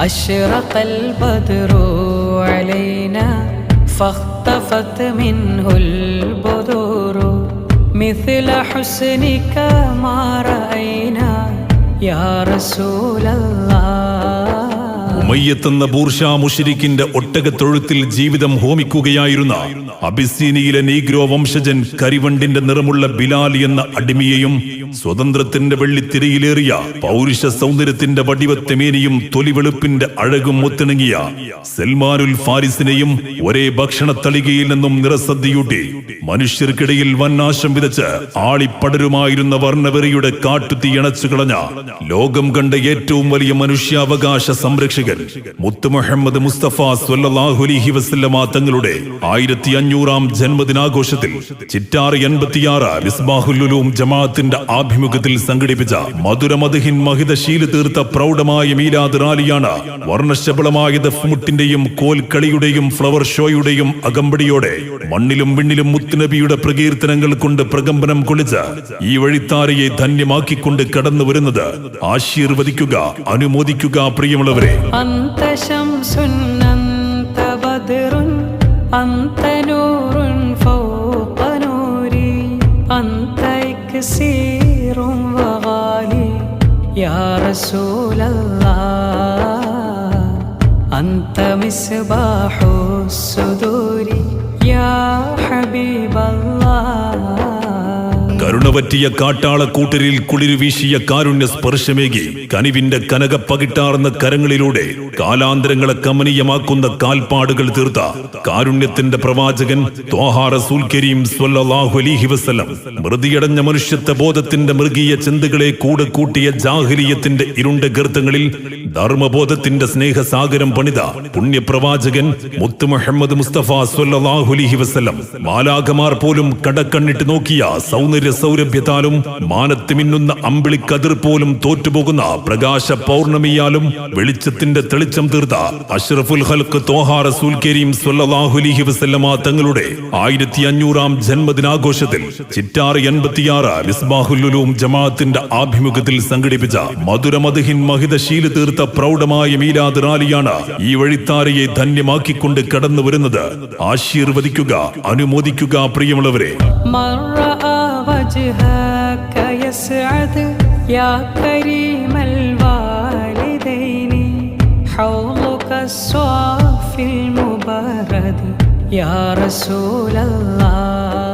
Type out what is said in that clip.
أشرق البدر علينا فاختفت منه البذور مثل حسنك ما رأينا يا رسول الله ഉമയ്യത്തെന്ന ബൂർഷ മുഷരിക്കിന്റെ ഒട്ടകത്തൊഴുത്തിൽ ജീവിതം ഹോമിക്കുകയായിരുന്ന അബിസീനിയിലെ നീഗ്രോ വംശജൻ കരിവണ്ടിന്റെ നിറമുള്ള ബിലാൽ എന്ന അടിമയെയും സ്വതന്ത്രത്തിന്റെ വെള്ളിത്തിരയിലേറിയ പൗരുഷ സൗന്ദര്യത്തിന്റെ വടിവത്തെമേനിയും തൊലിവെളുപ്പിന്റെ അഴകും ഒത്തിണങ്ങിയ സൽമാനുൽ ഫാരിസിനെയും ഒരേ ഭക്ഷണത്തളികയിൽ നിന്നും നിറസദ്യയൂട്ടി മനുഷ്യർക്കിടയിൽ വന്നാശം വിതച്ച് ആളിപ്പടരുമായിരുന്ന വർണവെറിയുടെ കാട്ടുതീ അണച്ചു കളഞ്ഞ ലോകം കണ്ട ഏറ്റവും വലിയ മനുഷ്യാവകാശ സംരക്ഷകൻ മുത്തു മുഹമ്മദ് മുസ്തഫ സ്വല്ലാഹുലിഹി അലൈഹി വസല്ലമ തങ്ങളുടെ ആയിരത്തി അഞ്ഞൂറാം ജന്മദിനാഘോഷത്തിൽ ചിറ്റാറ് എൺപത്തിയാറ് മിസ്ബാഹുലുലൂം ജമാഅത്തിന്റെ ആഭിമുഖ്യത്തിൽ സംഘടിപ്പിച്ച മധുരമധുഹിൻ മഹിതശീല തീർത്ത പ്രൗഢമായ മീലാദ് റാലിയാണ് വർണ്ണശബളമായ ദഫ്മുട്ടിന്റെയും കോൽക്കളിയുടെയും ഫ്ലവർ ഷോയുടെയും അകമ്പടിയോടെ മണ്ണിലും വിണ്ണിലും മുത്തുനബിയുടെ പ്രകീർത്തനങ്ങൾ കൊണ്ട് പ്രകമ്പനം കൊള്ളിച്ച് ഈ വഴിത്താരയെ ധന്യമാക്കിക്കൊണ്ട് കടന്നു വരുന്നത് ആശീർവദിക്കുക അനുമോദിക്കുക പ്രിയമുള്ളവരെ أنت شمس أنت بدر أنت نور فوق نوري أنت إكسير نور وغالي يا رسول الله أنت مصباح الصدور يا حبيب الله കരുണ പറ്റിയ കാട്ടാളക്കൂട്ടരിൽ കുളിരു വീശിയ കാരുണ്യ സ്പർശമേകി. കനിവിന്റെ കനക പകിട്ടാർന്ന കരങ്ങളിലൂടെ കാലാന്തരങ്ങളെ കമനീയമാക്കുന്ന കാൽപ്പാടുകൾ തീർത്ത. കാരുണ്യത്തിന്റെ പ്രവാചകൻ വസല്ലം മൃതിയടഞ്ഞ മനുഷ്യത്വ ബോധത്തിന്റെ മൃഗീയ ചിന്തകളെ കൂടെ കൂട്ടിയ ജാഹലിയത്തിന്റെ ഇരുണ്ട ഗർത്തങ്ങളിൽ ധർമ്മബോധത്തിന്റെ സ്നേഹസാഗരം പണിത പുണ്യപ്രവാചകൻ മുത്തു മുഹമ്മദ് മുസ്തഫ സ്വല്ലല്ലാഹു വസ്ലം മാലാഖമാർ പോലും കടക്കണ്ണിട്ട് നോക്കിയ സൗന്ദര്യ സൗരഭ്യത്താലും മാനത്ത് മിന്നുന്ന അമ്പിളിക്കതിർ പോലും തോറ്റുപോകുന്ന പ്രകാശ പൗർണമിയാലും വെളിച്ചത്തിന്റെ തെളിച്ചം തീർത്ത അഷ്റഫുൽ ഹൽക്ക് തോഹാ റസൂൽ കരീം സ്വല്ലല്ലാഹു അലൈഹി വസല്ലമ തങ്ങളുടെ ആയിരത്തി അഞ്ഞൂറാം ജന്മദിനാഘോഷത്തിൽ ചിറ്റാറ് എൺപത്തിയാറ് മിസ്ബാഹുലുലൂം ജമാഅത്തിന്റെ ആഭിമുഖ്യത്തിൽ സംഘടിപ്പിച്ച മധുരമധുഹിൻ മഹിതശീല തീർത്ത പ്രൗഢമായ മീലാദ് റാലിയാണ് ഈ വഴിത്താരയെ ധന്യമാക്കിക്കൊണ്ട് കടന്നു വരുന്നത് ആശീർവദിക്കുക അനുമോദിക്കുക പ്രിയമുള്ളവരെ من رأى وجهك يسعد يا كريم الوالدين حوضك الصافي المبارد يا رسول الله